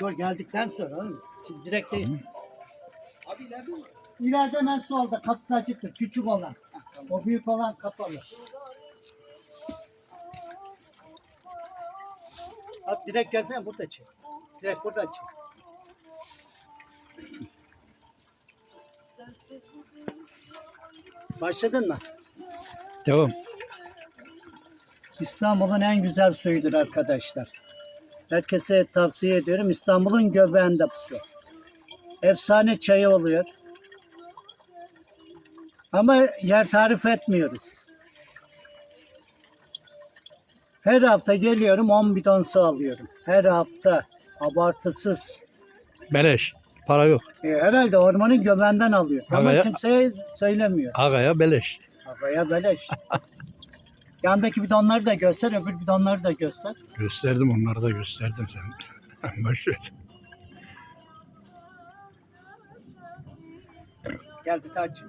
Dur geldikten sonra oğlum. Şimdi direkt değil. Abi ileride mi? İleride hemen solda kapısı açıktır. Küçük olan. O büyük olan kapalı. Abi direkt gelsene burada çek. Direkt burada çek. Başladın mı? Devam. İstanbul'un en güzel suyudur arkadaşlar. Herkese tavsiye ediyorum. İstanbul'un göbeğinde bu su. Efsane çayı oluyor. Ama yer tarif etmiyoruz. Her hafta geliyorum 10 bidon su alıyorum. Her hafta. Abartısız. Beleş. Para yok. E, herhalde ormanın göbeğinden alıyor. Ama kimseye söylemiyor. Agaya beleş. Havaya beleş. Yandaki bidonları da göster, öbür bidonları da göster. Gösterdim onları da gösterdim sen. Boş ver. Gel bir daha aç.